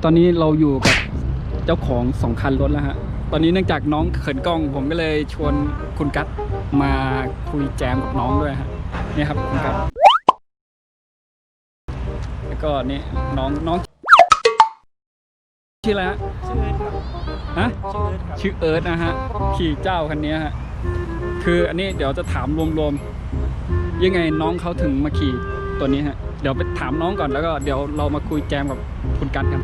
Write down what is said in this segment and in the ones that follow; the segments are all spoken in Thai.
ครับตอนนี้เราอยู่กับเจ้าของสองคันรถแล้วฮะ ตอนนี้เนื่องจากน้องเขินกล้อง ผมก็เลยชวนคุณกัตมาคุยแจมกับน้องด้วยฮะนี่ครับคุณกัตแล้วก็นี่น้องน้องชื่ออะไรฮะชื่อเอิร์ธครับฮะชื่อเอิร์ธครับชื่อเอิร์ธนะฮะขี่เจ้าคันนี้ฮะคืออันนี้เดี๋ยวจะถามรวมๆยังไงน้องเขาถึงมาขี่ตัวนี้ฮะเดี๋ยวไปถามน้องก่อนแล้วก็เดี๋ยวเรามาคุยแจมกับคุณกันกัน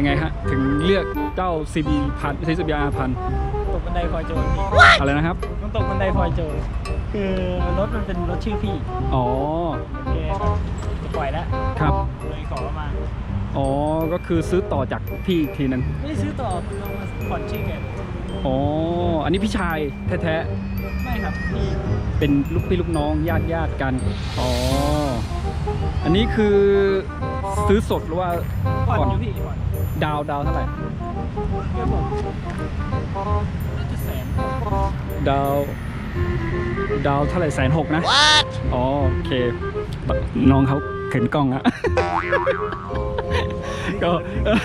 ยังไงฮะ ถึงเลือกเจ้า CB พัน CB R พันตกบันไดพลอยโจรพี่อะไรนะครับ มันตกบันไดพลอยโจรคือรถมันเป็นรถชื่อพี่ อ๋อ โอเคครับจะปล่อยแล้วครับ เลยขอมาอ๋อ ก็คือซื้อต่อจากพี่อีกทีนึงไม่ได้ซื้อต่อคือเอามาผ่อนชื่อแกอ๋อ อันนี้พี่ชายแท้ไม่ครับพี่ ๆ เป็นลูกพี่ลูกน้องญาติญาติกัน อ๋อ อันนี้คือซื้อสดหรือว่าผ่อนผ่อนอยู่พี่ผ่อนดาวดาวเท่าไหร่เพื่อนผมน่าจะแสนดาว ดาวเท่าไหร่แสนหกนะอ๋อโอเค น้องเขาเข็นกล้องอะก็เออ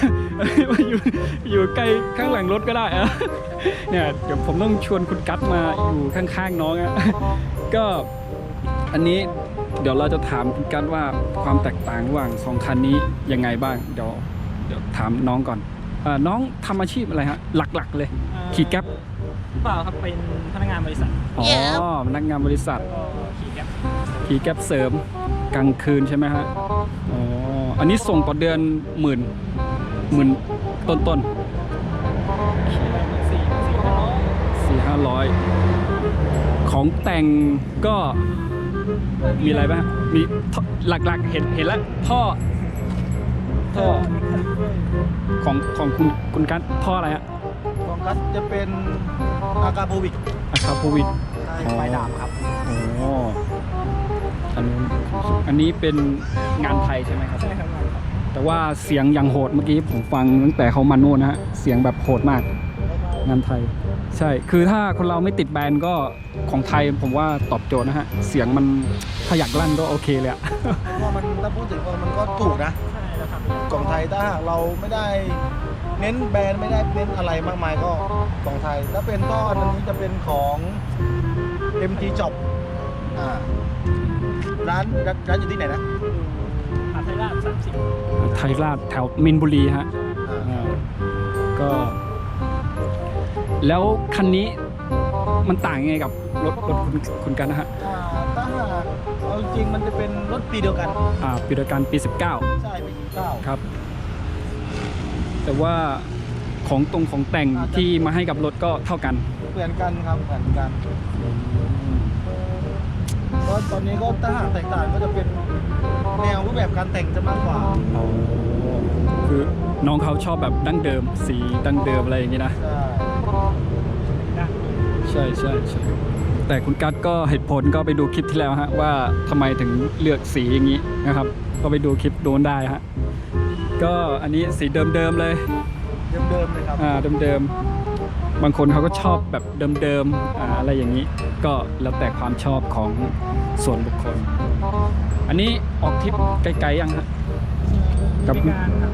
มาอยู่อยู่ใกล้ข้างหลังรถก็ได้อะเนี่ยเดี๋ยวผมต้องชวนคุณกัตมาอยู่ข้างๆน้องอะก็อันนี้ เดี๋ยวเราจะถามคุณกัตว่าความแตกต่างระหว่างสองคันนี้ยังไงบ้าง เดี๋ยวเดี๋ยวถามน้องก่อนเออน้องทำอาชีพอะไรฮะ หลักๆ เลยขี่แก๊ปเปล่าครับ เป็นพนักงานบริษัทอ๋อพนักงานบริษัท ก็ขี่แก๊ปขี่แก๊ปเสริมกลางคืนใช่ไหมฮะ อ๋อ อันนี้ส่งต่อเดือนหมื่นหมื่นต้นต้นขี่ไปมันสี่สี่ห้าร้อยสี่ห้าร้อยของแต่งก็ มีอะไรบ้างมีท่อหลักๆเห็นเห็นแล้วท่อท่อของของคุณคุณกัตท่ออะไรฮะของกัสจะเป็นอากาโบวิกอะคาโพวิดอ๋อไฟดาบครับอ๋ออันนู้นอันนี้เป็นงานไทยใช่ไหมครับ ใช่ครับงานครับ แต่ว่าเสียงอย่างโหดเมื่อกี้ผมฟังตั้งแต่เขามาโน่นนะฮะ เสียงแบบโหดมาก งานไทย ใช่ คือถ้าคนเราไม่ติดแบรนด์ก็ของไทยผมว่าตอบโจทย์นะฮะ เสียงมันถ้าอยากลั่นก็โอเคเลยอะ เพราะว่ามันถ้าพูดถึงว่ามันก็ถูกนะใช่แล้วครับของไทยถ้าหากเราไม่ได้เน้นแบรนด์ไม่ได้เน้นอะไรมากมายก็ของไทย ถ้าเป็นต้ออันนี้จะเป็นของ MT Job อ่าร้านร้านร้านอยู่ที่ไหนนะหาไทยราชสามสิบไทยราชแถวมินบุรีฮะอ่าอ่าก็ แล้วคันนี้มันต่างยังไงกับรถรถคุณคุณกันนะฮะอ่าถ้าหากเอาจริงๆมันจะเป็นรถปีเดียวกัน อ่าปีเดียวกันปี 19 ใช่ปีเก้าครับ แต่ว่าของตรงของแต่งที่มาให้กับรถก็เท่ากัน เหมือนกันครับเหมือนกันเพราะตอนนี้ก็ถ้าหากแตกต่างก็จะเป็นแนวรูปแบบการแต่งจะมากกว่าคือน้องเขาชอบแบบดั้งเดิม สีดั้งเดิมอะไรอย่างนี้นะ ใช่ ใช่ใช่ใช่แต่คุณกัตก็เหตุผลก็ไปดูคลิปที่แล้วฮะว่าทำไมถึงเลือกสีอย่างนี้นะครับ ก็ไปดูคลิปโดนได้ฮะก็อันนี้สีเดิมๆเลย เดิมๆเลยครับอ่าเดิมๆบางคนเขาก็ชอบแบบเดิมๆอ่าอะไรอย่างนี้ ก็แล้วแต่ความชอบของส่วนบุคคล อันนี้ออกทริปไกลๆยังฮะกับเป็นงานครับ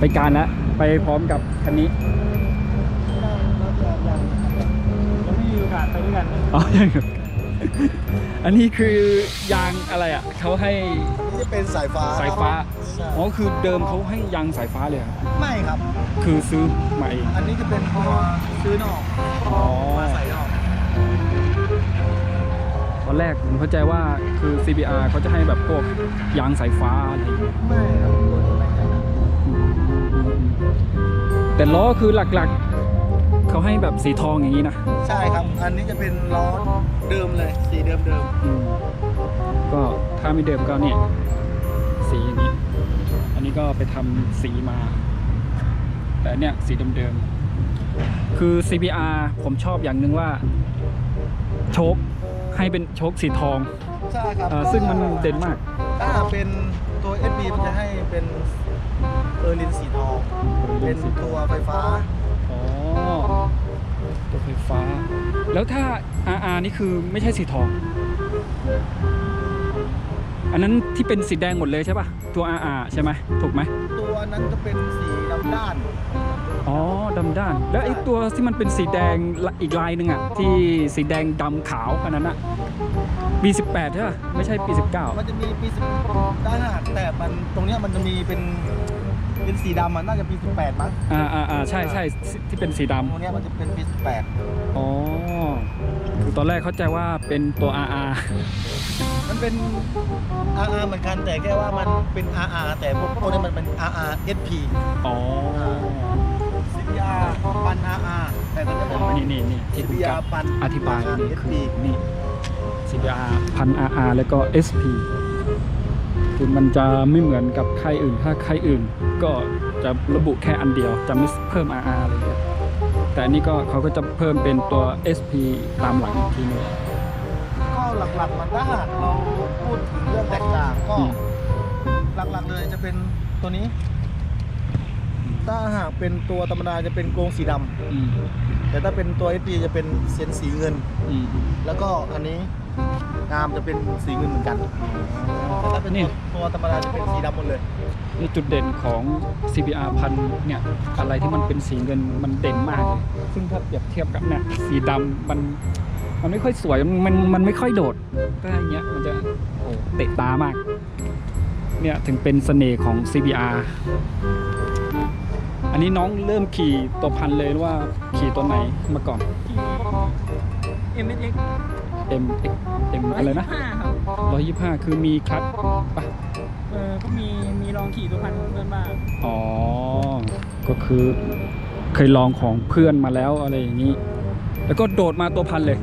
ไปการแล้วไปพร้อมกับคันนี้ ไม่มีโอกาสไปด้วยกันเลยอ๋อยังครับอันนี้คือยางอะไรอะเขาให้นี่จะเป็นสายฟ้าสายฟ้าใช่อ๋อคือเดิมเขาให้ยางสายฟ้าเลยเหรอไม่ครับ คือซื้อมาเอง อันนี้จะเป็นตัวซื้อนอกอ๋อ มาใส่นอกตอนแรกผมเข้าใจว่าคือ CBR เขาจะให้แบบพวกยางสายฟ้าอะไรอย่างเงี้ยไม่ครับตัวนี้ไม่ครับแต่ล้อคือหลักๆ เขาให้แบบสีทองอย่างนี้นะใช่ครับ อันนี้จะเป็นล้อเดิมเลย สีเดิมเดิมอืมก็ถ้าไม่เดิมก็เนี่ยสีอย่างนี้ อันนี้ก็ไปทำสีมา แต่เนี่ยสีเดิมๆคือ CBR ผมชอบอย่างหนึ่งว่า โชคให้เป็นโชคสีทองใช่ครับเอ่อซึ่งมันเด่นมาก ถ้าเป็นตัว SB มันจะให้เป็นเออร์ลินสีทอง เป็นตัวไฟฟ้าอ๋อ ตัวไฟฟ้า แล้วถ้า RR นี่คือไม่ใช่สีทอง อันนั้นที่เป็นสีแดงหมดเลยใช่ป่ะ ตัว RR ใช่ไหมถูกไหม ตัวนั้นจะเป็นสีดำด้าน อ๋อดำด้าน แล้วไอ้ตัวที่มันเป็นสีแดงละอีกลายหนึ่งอะที่สีแดงดำขาวอันนั้นอะปี18ใช่ป่ะไม่ใช่ปี19มันจะมีปีสิบด้านหากแต่มันตรงเนี้ยมันจะมีเป็น เป็นสีดำมันน่าจะปีสิบแปดมั้งอ่าอ่าอ่าใช่ใช่ที่เป็นสีดตรงเนี้ยมันจะเป็นปีสิบแปดำอ๋อคือตอนแรกเข้าใจว่าเป็นตัว RR มันเป็น RR เหมือนกันแต่แค่ว่ามันเป็น RR แต่พวกพวกนี้มันเป็น RR SP อ๋อ CBR ปัน RR แต่ตัวนี้อ๋อนี่นี่นี่ที่คุณกั CBR บปันอธิบายนี่ SP คือนี่ CBR พัน RR แล้วก็ SP คือมันจะไม่เหมือนกับค่ายอื่น ถ้าค่ายอื่น ก็จะระบุแค่อันเดียว จะไม่เพิ่ม RR อะไรอย่างเงี้ยแต่อันนี้ก็เขาก็จะเพิ่มเป็นตัว SP ตามหลังอีกทีหนึงก็หลักๆมันถ้าหากเราพูดถึงเรื่องแตกต่างก็อืมหลักๆเลยจะเป็นตัวนี้ ถ้าหากเป็นตัวธรรมดาจะเป็นโครงสีดำอืมแต่ถ้าเป็นตัว SP จะเป็นเสียนสีเงินอืมแล้วก็อันนี้ งามจะเป็นสีเงินเหมือนกันแต่ถ้าเป็นนี่ตัวตัวธรรมดาจะเป็นสีดำหมดเลย นี่จุดเด่นของ CBR พันเนี่ยอะไรที่มันเป็นสีเงินมันเด่นมากเลยซึ่งถ้าเปรียบเทียบกับเนี่ยสีดำมันมันไม่ค่อยสวยมันมันไม่ค่อยโดดถ้าอย่างเงี้ยมันจะโอ้เตะตามากเนี่ยถึงเป็นเสน่ห์ของ CBR อันนี้น้องเริ่มขี่ตัวพันเลยหรือว่าขี่ตัวไหนมาก่อนที่ MSX M X M อะไรนะห้าครับ125คือมีคลัตช์ปะเออก็มีมีลองขี่ตัวพันเพื่อนบ้างอ๋อ ก็คือเคยลองของเพื่อนมาแล้วอะไรอย่างนี้ แล้วก็โดดมาตัวพันเลย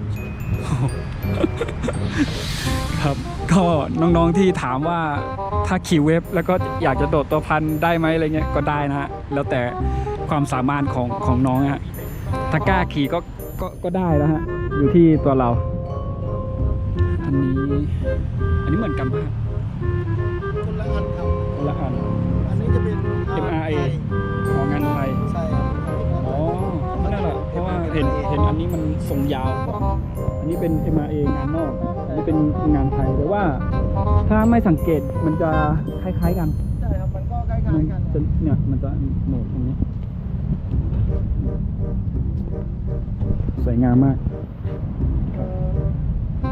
ครับ ก็น้องๆที่ถามว่าถ้าขี่เว็บแล้วก็อยากจะโดดตัวพันได้ไหมอะไรเงี้ยก็ได้นะฮะแล้วแต่ความสามารถของของน้องฮะถ้ากล้าขี่ก็ก็ก็ได้แล้วฮะอยู่ที่ตัวเรา อันนี้ อันนี้เหมือนกันปะคนละอันครับ คนละอัน อันนี้จะเป็น MRA ของงานไทย ใช่ครับอ๋อ นั่นแหละ เพราะว่าเห็นเห็นอันนี้มันทรงยาวกว่าอันนี้เป็น MRA งานนอก อันนี้เป็นงานไทย แต่ว่า ถ้าไม่สังเกตมันจะคล้ายๆกันใช่ครับ มันก็ใกล้มันๆกันจะเนี่ยมันจะโหนกตรงนี้ สวยงามมาก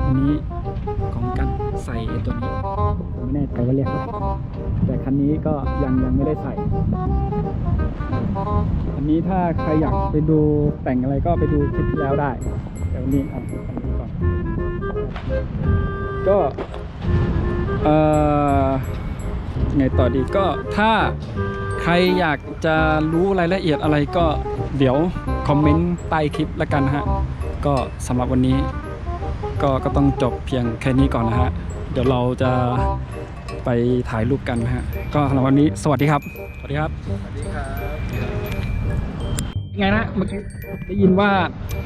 อันนี้ของกัน ใส่ตัวนี้ผมไม่แน่ใจว่าเรียกอะไรแต่คันนี้ก็ยังยังไม่ได้ใส่ อันนี้ถ้าใครอยากไปดูแต่งอะไรก็ไปดูคลิปที่แล้วได้ แต่วันนี้เอาอันนี้ก่อนก็เอ่อไงต่อดีก็ถ้าใครอยากจะรู้รายละเอียดอะไรก็เดี๋ยวคอมเมนต์ใต้คลิปแล้วกันฮะ ก็สำหรับวันนี้ก็ก็ต้องจบเพียงแค่นี้ก่อนนะฮะ ดี๋ยวเราจะไปถ่ายรูปกันนะฮะ ก็สำหรับวันนี้สวัสดีครับ สวัสดีครับ สวัสดีครับไงนะเมื่อกี้ได้ยินว่า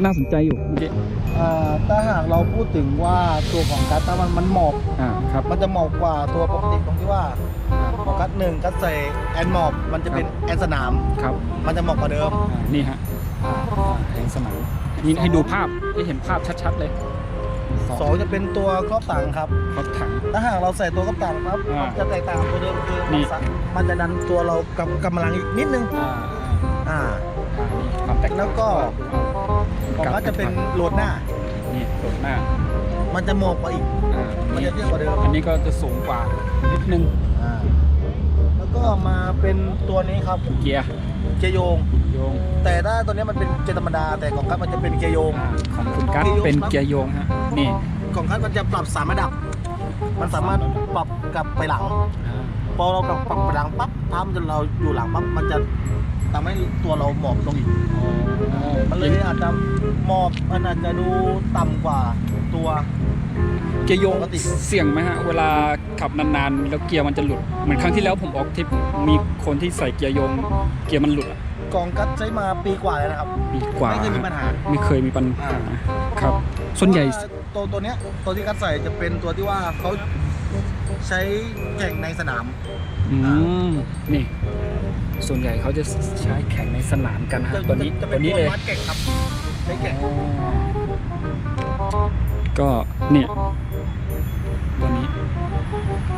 น่าสนใจอยู่เมื่อกี้อ่าถ้าหากเราพูดถึงว่าตัวของกัสถ้ามันมันหมอบอ่าครับมันจะหมอบกว่าตัวปกติตรงที่ว่าของกัสหนึ่งกัสใส่แอนหมอบมันจะเป็นแอนสนามครับ มันจะหมอบกว่าเดิมอ่านี่ฮะอ่าแห่งสนามนี่ให้ดูภาพให้เห็นภาพชัดๆเลย สองจะเป็นตัวครอบต่างครับรถถัง ถ้าหากเราใส่ตัวครอบต่างปั๊บอ่ามัมั นจะแตกต่างตัวเดิมคือนี่มันสะมันจะดันตัวเรากับกำลังอีกนิดนึงอ่าอ่า อ่านี่ความแตกต่างแล้วก็ ของกัสจะเป็นโหลดหน้า นี่โหลดหน้ามันจะหมอบกว่าอีก อ่ามันจะเยอะกว่าเดิม อันนี้ก็จะสูงกว่านิดนึง อ่า แล้วก็มาเป็นตัวนี้ครับ เกียร์ เกียร์โยง โยงแต่ถ้าตัวนี้มันเป็นเกียร์ธรรมดา แต่ของกัสมันจะเป็นเกียร์โยงอ่าของคุณกัสเป็นเกียร์โยงฮะนี่ของคัสมันจะปรับสามระดับ มันสามารถปรับกลับไปหลังอ่าพอเรากลับปรับไปหลังปั๊บถ้ามันจะเราอยู่หลังปั๊บมันจะทำให้ตัวเราหมอบลงอีกอ๋อมันเลยอาจจะหมอบมันอาจจะดูต่ำกว่าตัว เกียร์โยงปกติเสี่ยงไหมฮะ เวลาขับนานๆ แล้วเกียร์มันจะหลุด เหมือนครั้งที่แล้วผมออกทริปมีคนที่ใส่เกียร์โยง เกียร์มันหลุดอะกองกัสใช้มาปีกว่าแล้วนะครับ ปีกว่าไม่เคยมีปัญหา ไม่เคยมีปัญหาอ่าครับ ส่วนใหญ่เพราะว่าตัวตัวเนี้ยตัวที่กัสใส่จะเป็นตัวที่ว่าเขาใช้แข่งในสนามอืมนี่ ส่วนใหญ่เขาจะใช้แข่งในสนามกันฮะจะตัวนี้จะตัเป็วนนี้ตัวเลยวัดแข่งครับใช้แข่งก็เนี่ย ตัวนี้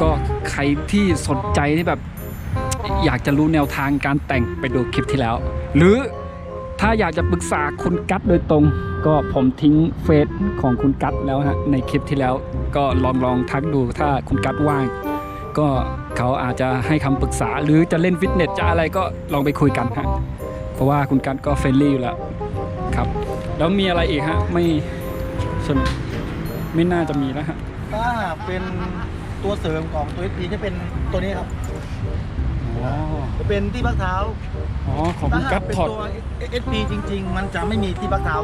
ก็ใครที่สนใจที่แบบ อยากจะรู้แนวทางการแต่งไปดูคลิปที่แล้ว หรือถ้าอยากจะปรึกษาคุณกัตโดยตรง ก็ผมทิ้งเฟซของคุณกัตแล้วฮะในคลิปที่แล้ว ก็ลองลองทักดูถ้าคุณกัตว่าง ก็เขาอาจจะให้คำปรึกษา หรือจะเล่นฟิตเนสจะอะไรก็ลองไปคุยกันฮะเพราะว่าคุณกัตก็เฟรนลี่อยู่แล้วครับ แล้วมีอะไรอีกฮะไม่ไม่น่าจะมีแล้วฮะ เป็นตัวเสริมของตัว SP จะเป็นตัวนี้ครับ อ๋อ จะเป็นที่พักเท้าอ๋อ ของถ้าคุณหากักตเป็นถอดตัว SP จริง ๆ มันจะไม่มีที่พักเท้า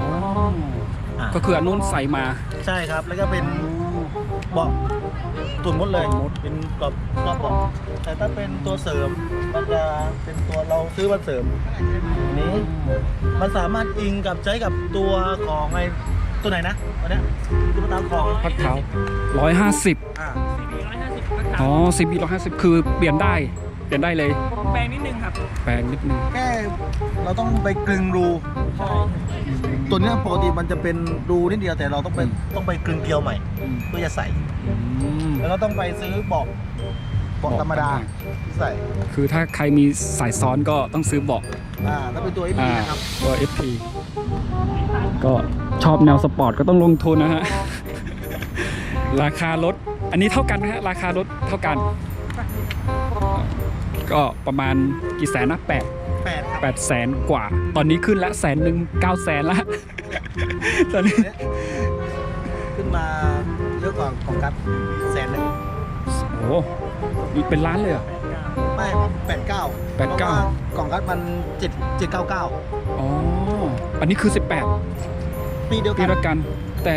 อ๋ออ่าก็คืออันนู้นใส่มาใช่ครับ แล้วก็เป็นเบาะตุ่นมดเลยเป็นกรอบกรอบเบาะแต่ถ้าเป็นตัวเสริมมันจะเป็นตัวเราซื้อมาเสริมอันนี้ มันสามารถอิงกับใช้กับตัวของไอ้ ตัวไหนนะตัวเนี้ยตัวตามของพักเท้าร้อยห้าสิบอ่าสี่ร้อยห้าสิบราคาอ๋อซีบีร้อยห้าสิบคือเปลี่ยนได้ เปลี่ยนได้เลย แปลงนิดนึงครับ แปลงนิดนึง แค่เราต้องไปกลึงรูใช่ตัวเนี้ยปกติมันจะเป็นรูนิดเดียวแต่เราต้องไปต้องไปกลึงเกลียวใหม่อืมเพื่อจะใส่ อืมแล้วก็ต้องไปซื้อเบาะเบาะธรรมดาใส่คือถ้าใครมีสายซ้อนก็ต้องซื้อเบาะ อ่าแล้วเป็นตัว SP อ่านะครับตัว FP ก็ ชอบแนวสปอร์ตก็ต้องลงทุนนะฮะ ราคารถ อันนี้เท่ากันนะฮะ ราคารถเท่ากัน ก็ประมาณกี่แสนนะแปดแปดครับแปดแสนกว่า ตอนนี้ขึ้นละแสนหนึ่งเก้าแสนละ ตอนนี้ขึ้นมาเยอะกว่าของกัดแสนหนึ่งโอ้โหเป็นล้านเลยเหรอไม่แปดเก้าแปดเก้ากล่องกัดมันเจ็ดเจ็ดเก้าเก้าอ๋อ อันนี้คือ 18 ปีเดียวปีกันละกัน แต่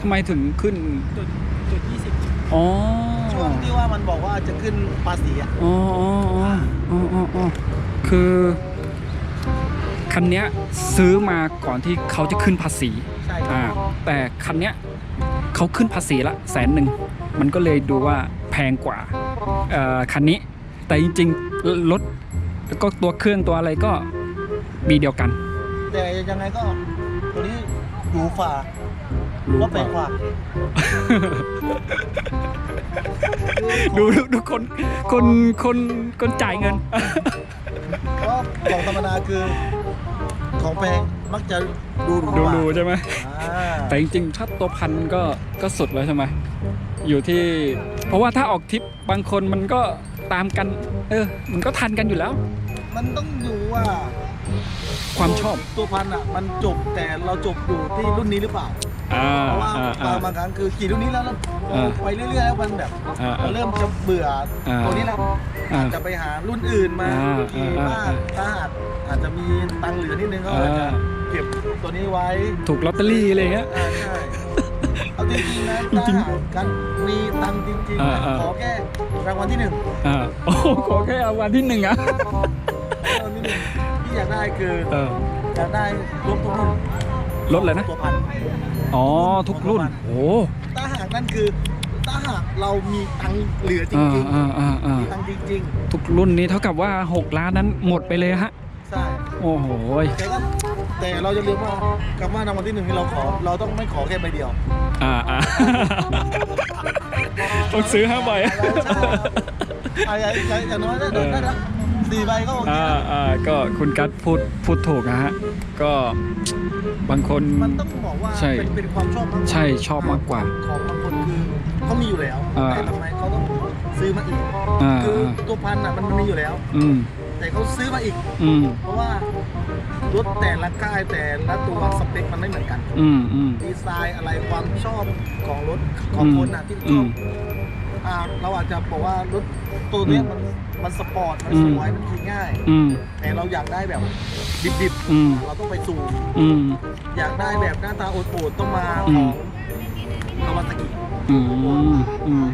ทำไมถึงขึ้น จุดจุดยี่สิบอ๋อช่วงที่ว่ามันบอกว่าจะขึ้นภาษีอะอ๋ออ๋ออ๋ออ๋ออ๋ออ๋อคือ คันเนี้ยซื้อมาก่อนที่เขาจะขึ้นภาษี ใช่คอ่ารับแต่คันเนี้ยเขาขึ้นภาษีละแสนหนึ่ง มันก็เลยดูว่าแพงกว่าเอ่อคันนี้ แต่จริงๆรถแล้วก็ตัวเครื่องตัวอะไรก็มีเดียวกัน แต่ยังไงก็ตัวนี้ หรูฝ่ารู้ก็เป็นกว่า ดูดูดูคนคนคนคนจ่ายเงินเพราะของธรรมดาคือ ของแพงมักจะดูหรูดูกว่าดูใช่ไหมอ่าแต่จริงๆถ้าตัวพันก็ก็สุดแล้วใช่ไหมอยู่ที่ เพราะว่าถ้าออกทริปบางคนมันก็ตามกัน เออ มันก็ทันกันอยู่แล้ว มันต้องดูว่า ความชอบตัวพันอะมันจบแต่เราจบอยู่ที่รุ่นนี้หรือเปล่า อ่าเพราะว่าอ่าอ่า บางครั้งคือขี่รุ่นนี้แล้วแล้วอ่าไปเรื่อยๆแล้วมันแบบอ่าเราเริ่มจะเบื่ออา ตัวนี้แล้วอ่า อาจจะไปหารุ่นอื่นมาอ่าขี่อ่าบ้างอ่าถ้าหากอาจจะมีตังค์เหลือนิดนึงก็อ่าอาจจะเก็บตัวนี้ไว้ ถูกลอตเตอรี่อะไรเงี้ย อ่าใช่ เอาจริงๆนะจริงๆถ้าหากกันมีตังค์จริงๆอ่านะอ่า ขอแค่รางวัลที่หนึ่งอ่าโอ้โหขอแค่เอาวันที่หนึ่งอะากได้คือเออ อยากได้รวมทุกรุ่นลดเลยนะ ตัวพันอ๋อ ทุกรุ่น โอ้ถ้าหากนั่นคือถ้าหากเรามีตังค์เหลือจอ่าริงอ่าอ่าอ่าๆมีตังค์จริงทุกรุ่นนี้เท่ากับว่า 6 ล้านนั้นหมดไปเลยฮะ ๆใช่ โอ้โหแต่ก็แต่เราจะเรียกว่าคำว่ารางวัลที่หนึ่งที่เราขอ เราต้องไม่ขอแค่ใบเดียวอ่าอ่า ต้องซื้อห้าใบใช่ใช่อย่างน้อยได้เดินได้ละ สี่ใบก็โอเคอ่าอ่าก็คุณกัตพูดพูดถูกนะฮะ ก็บางคน มันต้องบอกว่าใช่ เป็นเป็นความชอบมากกว่าใช่ชอบมากกว่า ของบางคนคือเขามีอยู่แล้วอ่า แต่ทำไมเขาต้องซื้อมาอีก อ่าคืออ่าตัวพันอะมันมีอยู่แล้ว อืมแต่เขาซื้อมาอีก อืมเพราะว่ารถแต่ละค่ายแต่ละตัวสเปคมันไม่เหมือนกัน อืมอืม ดีไซน์อะไรความชอบของรถของคนอะที่ชอือมบ อ่าเราอาจจะบอกว่ารถตัวเนี้ยมันมันสปอร์ต มันอืสมวย มันขี่ง่าย อืม แต่เราอยากได้แบบดิบอืม ๆ เราต้องไปสูงอืม อยากได้แบบหน้าตาโอดๆต้องมาอืขมองคาวาซากิอืมอืม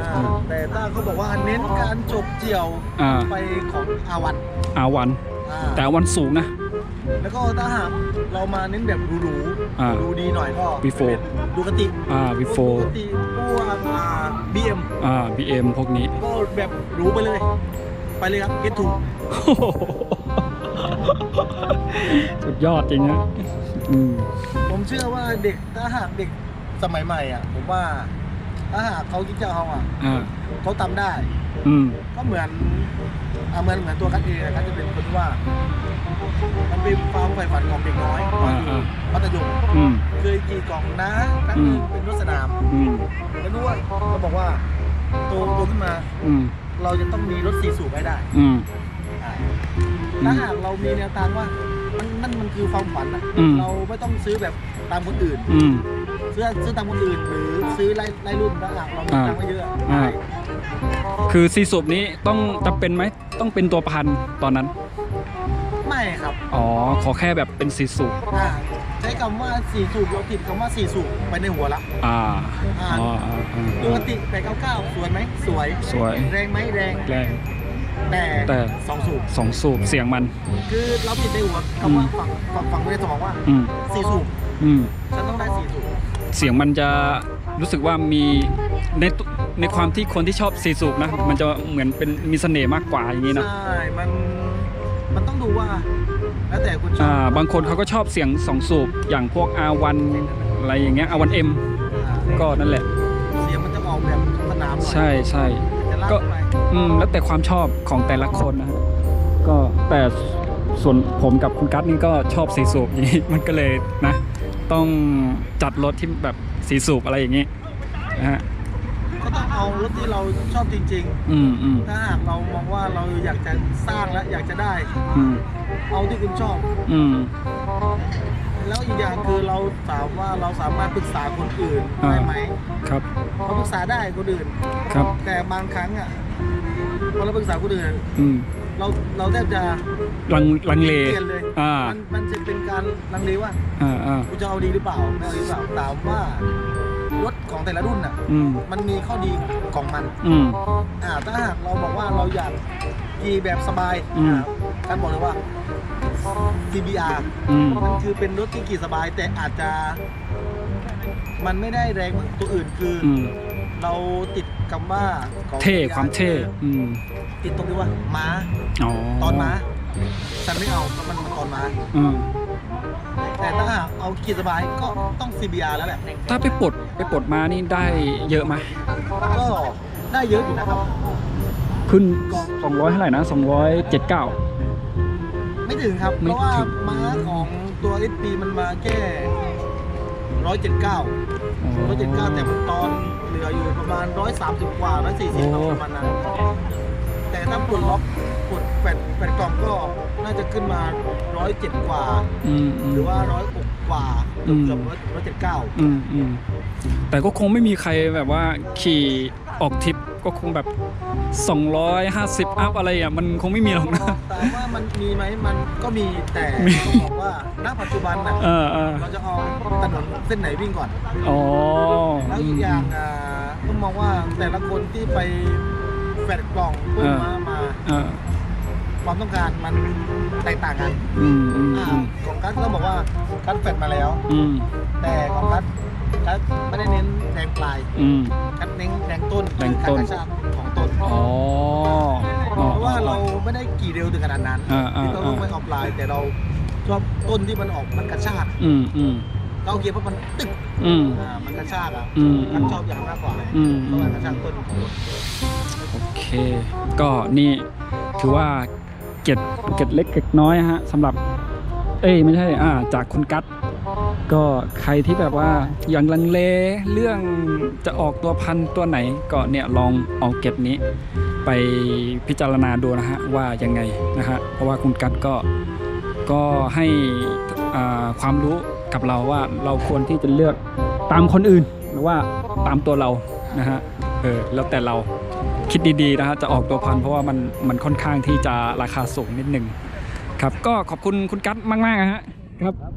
อ่าแต่ถ้าเขาบอกว่าเน้นการจบเจียวอ่า ไปของอาวันอาวัน อ่าแต่อาวันสูงนะ แล้วก็ถ้าหากเรามาเน้นแบบหรูอ่าๆดูดีหน่อยก็ Before ดูกติอ่าดู before กติพวกอ่าบีเอ็มอ่า BM พวกนี้ ก็แบบหรูไปเลย ไปเลยครับ get to สุดยอดจริงนะอืมผมเชื่อว่าเด็กถ้าหากเด็กสมัยใหม่อะผมว่า ถ้าหากเขาคิดจะเอาอะอ่าเขาทำได้ อืม ก็เหมือนอะเหมือนเหมือนตัวคัดเองนะครับจะเป็นคนที่ว่า มันเป็นความใฝ่ฝันของเด็กน้อยตอนอยู่อ่า มัธยมอืม เคยขี่กล่องนะครั้งหนึงอืม เป็นรถสนามอืมแล้วรู้ว่าเขาบอกว่าโตโตขึ้นมาอืมเราจะต้องมีรถสี่สูบให้ได้อืม อ่าอืมถ้าหากเรามีแนวทางว่ามันนั่นมันคือความฝันอะอืม เราไม่ต้องซื้อแบบตามคนอื่น อืม ซื้อซื้อตามคนอื่นหรือซื้อไล่ไล่รุ่นถ้าหากเรามีอ่าตังค์ไม่เยอะอ่าได้คือซีสูบนี้ต้องจำเป็นไหมต้องเป็นตัวพันตอนนั้น ไม่ครับอ๋อ ขอแค่แบบเป็นซีสูบอ่าใช้คำว่าสี่สูบเราติดคำว่าสี่สูบไปในหัวละอ่าอ่าอ๋ออ่าอ่าปกติแปดเก้าเก้าสวยไหมสวยสวย แรงไหมแรงแรง แต่แต่ สองสูบสองสูบเสียงมัน คือเราติดในหัวคำว่าฝั่งฝั่งฝั่งไม่ได้สมองว่าอืม สี่สูบอืม ฉันต้องได้สี่สูบ เสียงมันจะรู้สึกว่ามีในตุในความที่คนที่ชอบซีสูบนะ มันจะเหมือนเป็นมีเสน่ห์มากกว่าอย่างนี้นะใช่มันมันต้องดูว่าแล้วแต่คุณชออ่าบบางคนเขาก็ชอบเสียงสองสูบอย่างพวก R1 อะไรอย่างเงี้ย R1M อ่าก็นั่นแหละ เสียงมันจะออกแบบสนามหน่อยใช่ใช่จะลากก็เข้าไปอืมแล้วแต่ความชอบของแต่ละคนนะฮะก็แต่ส่วนผมกับคุณกัตนี่ก็ชอบสีสูบอย่างนี้มันก็เลยนะ ต้องจัดรถที่แบบสีสูบอะไรอย่างนี้นะฮะก็ต้องเอารถที่เราชอบจริงอืมอืมๆ ถ้าหากเรามองว่าเราอยากจะสร้างและอยากจะได้ อืมเอาที่คุณชอบ อืม แล้วอีกอย่างคือเราถามว่าเราสามารถปรึกษาคนอื่นอ่า ได้ไหมครับเราปรึกษาได้คนอื่น ครับ แต่บางครั้งอะพอเราปรึกษาคนอื่น อืม เราเราแทบจะลังลังเลเปลี่ยนเลยอ่ามันมันจะเป็นการลังเลว่าอ่าอ่ากูจะเอาดีหรือเปล่าไม่เอาดีหรือเปล่าถามว่ารถของแต่ละรุ่นอะอืมมันมีข้อดีของมันอืม อ่าถ้าหากเราบอกว่าเราอยากขี่แบบสบายอืม อ่าการบอกเลยว่า CBR อืมมันคือเป็นรถที่ขี่สบาย แต่อาจจะ มันไม่ได้แรงเหมือนตัวอื่นคือออืมเราติดคำว่าของ เท่ความเท่ อืม ติดตรงที่ว่าม้าอ๋อตอนม้าฉันไม่เอาเพราะมันมันตอนม้า อืมแต่ถ้าหากเอาขี่สบายก็ต้อง CBR แล้วแหละ ถ้าไปปลดไปปลดมานี่ได้เยอะไหมก็ได้เยอะอยู่นะครับ ขึ้น 200เท่าไหร่นะ279 ไม่ถึงครับไม่เพราะว่าถึง ม้าของตัว SP มันมาแค่ร้อยเจ็ดเก้าร้อยเจ็ดเก้าแต่มันตอนเหลืออยู่ประมาณร้อยสามสิบกว่าร้อยสี่สิบประมาณนั้น แต่ถ้าปลดล็อกปลดแปดแปดกล่องก็น่าจะขึ้นมาร้อยเจ็ดกว่า อืมอืม หรือว่าร้อยหกกว่าอืมเกือบร้อยร้อยเจ็ดเก้าอืมอืมแต่ก็คงไม่มีใครแบบว่าขี่ออกทริปก็คงแบบ 250 อัพอะไรอะ มันคงไม่มีหรอกนะแต่ว่ามันมีไหมมันก็มีแต่มี ต้องบอกว่าณปัจจุบันน่ะเออเออเราจะเอาถนนเส้นไหนวิ่งก่อน อ๋อแล้วอีกอย่างอ่าต้องมองว่าแต่ละคนที่ไป แฟดกล่องเพิ่มมามาเออความต้องการมันแตกต่างกันอืมอืมอ่าอืมของกัสต้องบอกว่ากัสแฟดมาแล้ว อืมแต่ของกัสกัสไม่ได้เน้นแรงปลายอืมกัสเน้นแรงต้นแรงต้น คือการกระชากของต้นอ๋อ เพราะว่าเราไม่ได้กี่เร็วถึงขนาดนั้นอ่าอ่าที่เราต้องไปออกปลายแต่เราชอบต้นที่มันออกมันกระชากอืมอืม เราโอเคเพราะมันตึกอืม อ่ามันกระชากอะอืมกัสชอบอย่างมากกว่าอืมเพราะมันกระชากต้นของรถโอเค ก็นี่ถือว่าเก็ดเก็ดเล็กเก็ดน้อยฮะสำหรับ เอ้ยไม่ใช่อ่าจากคุณกัตก็ใครที่แบบว่ายังลังเลเรื่องจะออกตัวพันตัวไหนก็เนี่ยลองเอาเก็บนี้ ไปพิจารณาดูนะฮะว่ายังไงนะฮะเพราะว่าคุณกัตก็ก็ให้อ่าความรู้ กับเราว่าเราควรที่จะเลือกตามคนอื่นหรือว่าตามตัวเรานะฮะเออแล้วแต่เราคิดดีๆนะฮะจะออกตัวพันเพราะว่ามันมันค่อนข้างที่จะราคาสูงนิดหนึ่งครับก็ขอบคุณคุณกัตมากๆนะฮะครับ